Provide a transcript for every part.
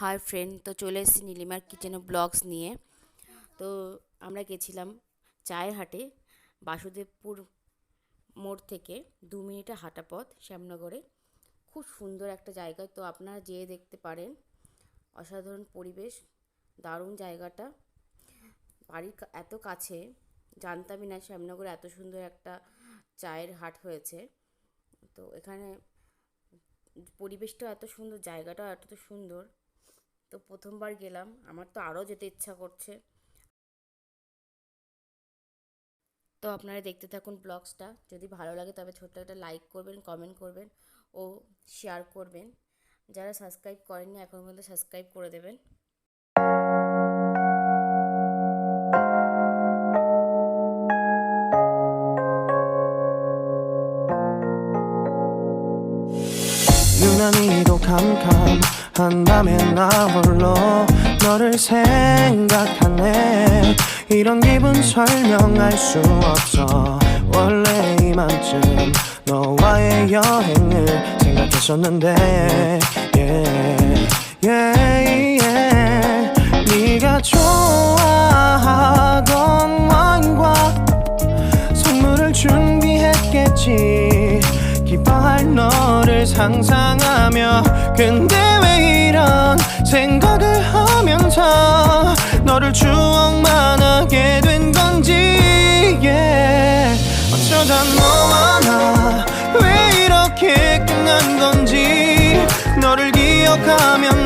Hi friend, তো চলে এসেছি নীলিমার কিচেন ব্লগস নিয়ে। তো আমরা গেছিলাম চায়ের হাটে, বাসুদেবপুর মোড় থেকে দু মিনিটে হাঁটা পথ, শ্যামনগরে। খুব সুন্দর একটা জায়গা তো আপনারা যেয়ে দেখতে পারেন। অসাধারণ পরিবেশ, দারুণ জায়গাটা। বাড়ির এত কাছে, জানতামই না শ্যামনগরে এত সুন্দর একটা চায়ের হাট হয়েছে। তো এখানে পরিবেশটা এত সুন্দর, জায়গাটাও এত সুন্দর। তো প্রথমবার গেলাম আমার তো আরও যেতে ইচ্ছা করছে তো আপনারা দেখতে থাকুন ব্লগসটা যদি ভালো লাগে তবে ছোট্ট একটা লাইক করবেন কমেন্ট করবেন ও শেয়ার করবেন যারা সাবস্ক্রাইব করেননি এখন পর্যন্ত সাবস্ক্রাইব করে দেবেন 유난히도 캄캄 한 밤에 나 홀로 너를 생각하네. 이런 기분 설명할 수 없어. 원래 이맘쯤 너와의 여행을 생각했었는데 yeah, yeah, yeah. 네가 좋아하던 와인과 선물을 준비했겠지. 기뻐할 너를 상상하며 근데 왜 이런 생각을 하면서 너를 추억만 하게 된 건지 yeah. 어쩌다 너와 나 왜 이렇게 끝난 건지 너를 기억하면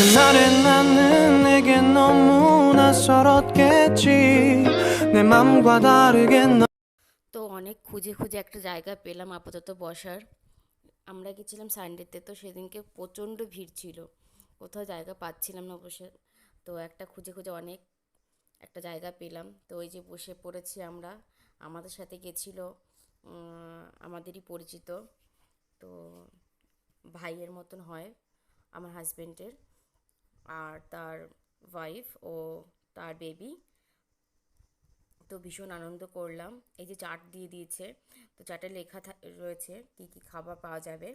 그날의 나는 내게 너무 낯설었겠지 내 맘과 다르게 너 তো অনেক খুঁজে খুঁজে একটা জায়গা পেলাম আপাতত বসার আমরা গেছিলাম সানডেতে তো সেদিনকে প্রচণ্ড ভিড় ছিল কোথাও জায়গা পাচ্ছিলাম না বসে তো একটা খুঁজে খুঁজে অনেক একটা জায়গা পেলাম তো ওই যে বসে পড়েছি আমরা আমাদের সাথে গেছিল উম, আমাদেরই পরিচিত তো ভাইয়ের মতন হয় আমার হাজব্যান্ডের আর তার ওয়াইফ ও তার বেবি তো ভীষণ আনন্দ করলাম। এই যে চাট দিয়ে দিয়েছে, তো চাটে লেখা রয়েছে কি কি খাবার পাওয়া যাবে।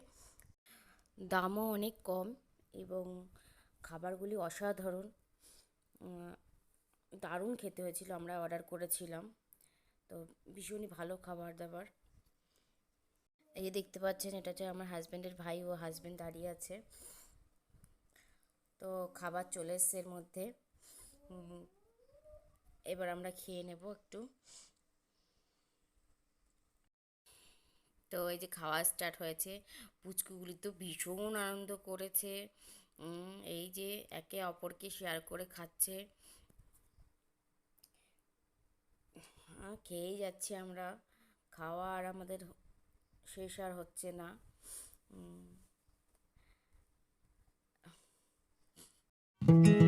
দামও অনেক কম এবং খাবারগুলি অসাধারণ। দারুণ খেতে হয়েছিল, আমরা অর্ডার করেছিলাম। তো ভীষণই ভালো খাবার দাবার। এই যে দেখতে পাচ্ছেন, এটা হচ্ছে আমার হাজব্যান্ডের ভাই, ও হাজব্যান্ড দাঁড়িয়ে আছে। তো খাবার চলে এসছে এর মধ্যে। এবার আমরা খেয়ে নেব একটু। তো এই যে খাওয়া স্টার্ট হয়েছে। পুচকুগুলি তো ভীষণ আনন্দ করেছে। এই যে একে অপরকে শেয়ার করে খাচ্ছে। খেয়েই যাচ্ছি আমরা। খাওয়া আর আমাদের শেষ আর হচ্ছে না। উম, এই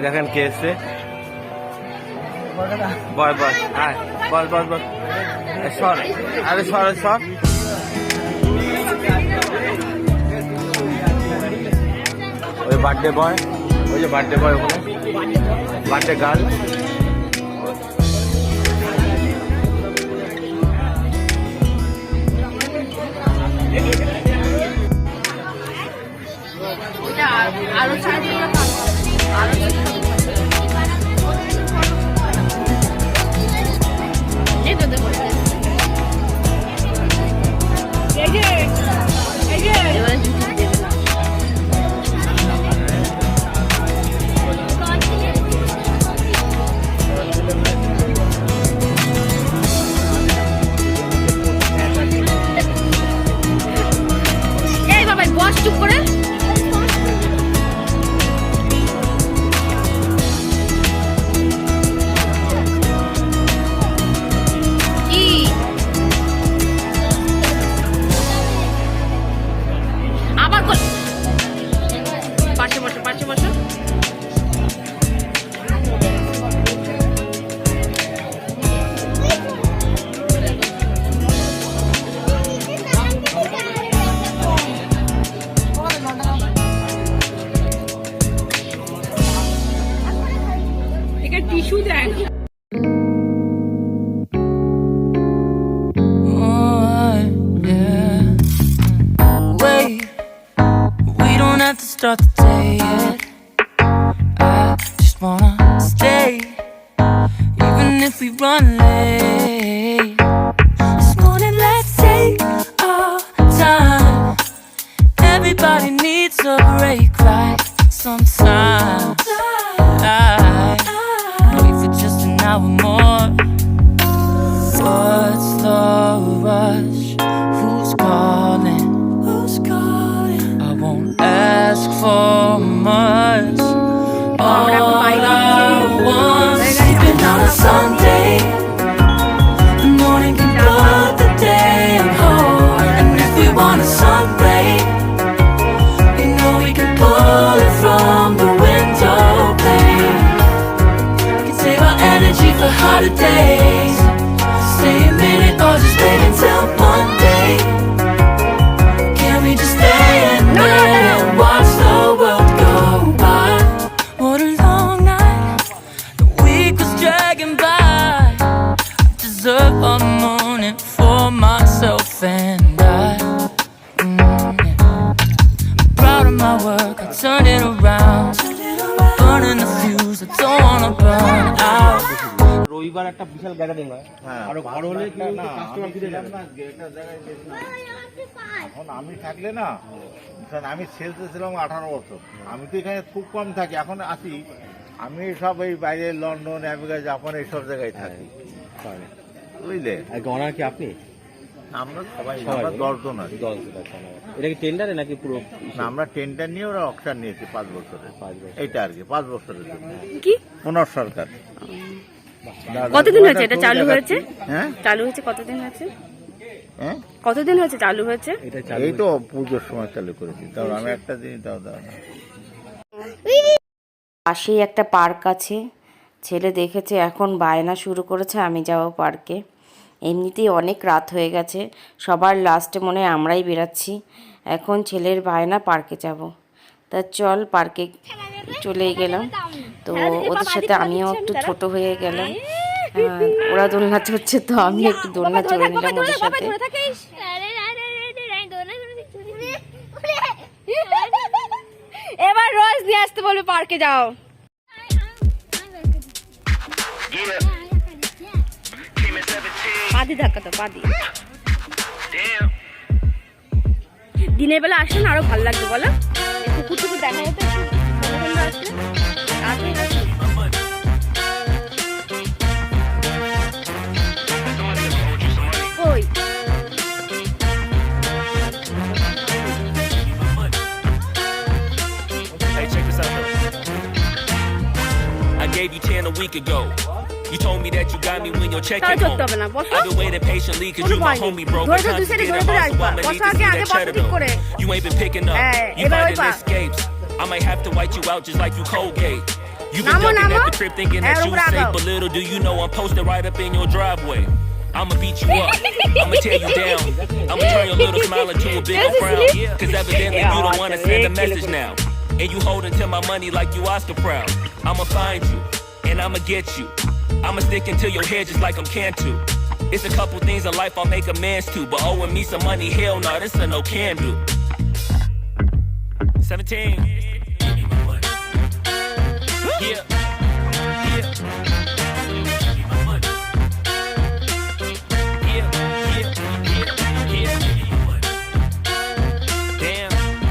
ওই দেখেন কে এসছে? বল বল হ্যাঁ বল বল বল। সর, আরে সর সর। বার্থডে বয় ওই যে বার্থডে বয় ওখানে। বার্থডে গার্ল আরও এই start the day yet. I just wanna stay, even if we run late. This morning, let's take our time. Everybody needs a break, right? Sometimes or just wait until Monday. Can we just stay and watch the world go by? What a long night. The week was dragging by. I deserve a morning for myself and I. Mm. I'm proud of my work. I turned it around. Burning the fuse. I don't wanna burn out. রবিবার একটা বিশাল gathering হয়। হ্যাঁ। আরও বড় হলে customer ফিরে যাবে। না এটা জায়গায় দেখলাম। এখন আমি থাকলে না কারণ আমি সেলসে ছিলাম আঠারো বছর। আমি তো এখানে খুব কম থাকি এখন আসি। আমি সব এই বাইরে লন্ডন আমেরিকা জাপান এইসব জায়গায় থাকি। বুঝলে? আর গনার কি আপনি? আমরা সবাই আমরা দশজন আছি। এটা কি টেন্ডারে নাকি পুরো না আমরা টেন্ডার নিয়ে ওরা অকশান নিয়েছি পাঁচ বছরের। এইটা আর কি পাঁচ বছরের জন্য। কি? পুনর সরকার। কতদিন হয়েছে? এটা চালু হয়েছে? হ্যাঁ চালু হয়েছে কতদিন হয়েছে? হ্যাঁ? কতদিন হয়েছে? চালু হয়েছে? এই তো পুজোর সময় চালু করেছি। তাও আমি একটা দিন তাও দাও পাশেই একটা পার্ক আছে। ছেলে দেখেছে এখন বায়না শুরু করেছে আমি যাব পার্কে। এমনিতেই অনেক রাত হয়ে গেছে। সবার লাস্টে মনে হয় আমরাই বেরাচ্ছি। এখন ছেলের বায়না পার্কে যাব। তা চল পার্কে চলে গেলাম। তো ওদের সাথে আমিও একটু ছোট হয়ে গেলাম। আহ, ওরা দোলনা চড়ছে তো আমি একটু দোলনা চড়ে নিলাম ওদের সাথে। এবার রোজ নিয়ে আসতে বলবে পার্কে যাও। পাদি ধাক্কা তো পাদি দিনের বেলা আসলে আরও ভালো লাগবে বলো? কুকুর টুকুর দেখা যেত আসলে। week ago. You told me that you got me when your check came home. I've been waiting patiently cause you my homie bro. But you been I'ma need to see that cheddar though. You ain't been picking up. You finding escapes. I might have to wipe you out just like you Colgate. You been ducking at the crib thinking that you safe, but little do you know I'm posted right up in your driveway. I'ma beat you up. I'ma tear you down. I'ma turn your little smile into a big old frown. Cause evidently you don't wanna send a message now. And you holding to my money like you Oscar proud. I'ma find you, and I'ma get you. I'ma stick into your head just like I'm Cantu. It's a couple things in life I'll make amends to, but owing me some money, hell no, nah, this a no can do. 17.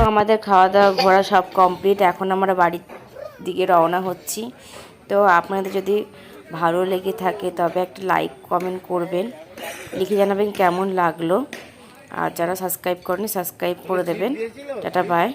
আমাদের খাওয়া দাওয়া ঘোরা সব complete এখন আমরা বাড়ির দিকে রওনা হচ্ছি। তো আপনাদের যদি ভালো লেগে থাকে, তবে একটা লাইক কমেন্ট করবেন। লিখে জানাবেন কেমন লাগল। আর যারা সাবস্ক্রাইব করেনি সাবস্ক্রাইব করে দেবেন। Tata bye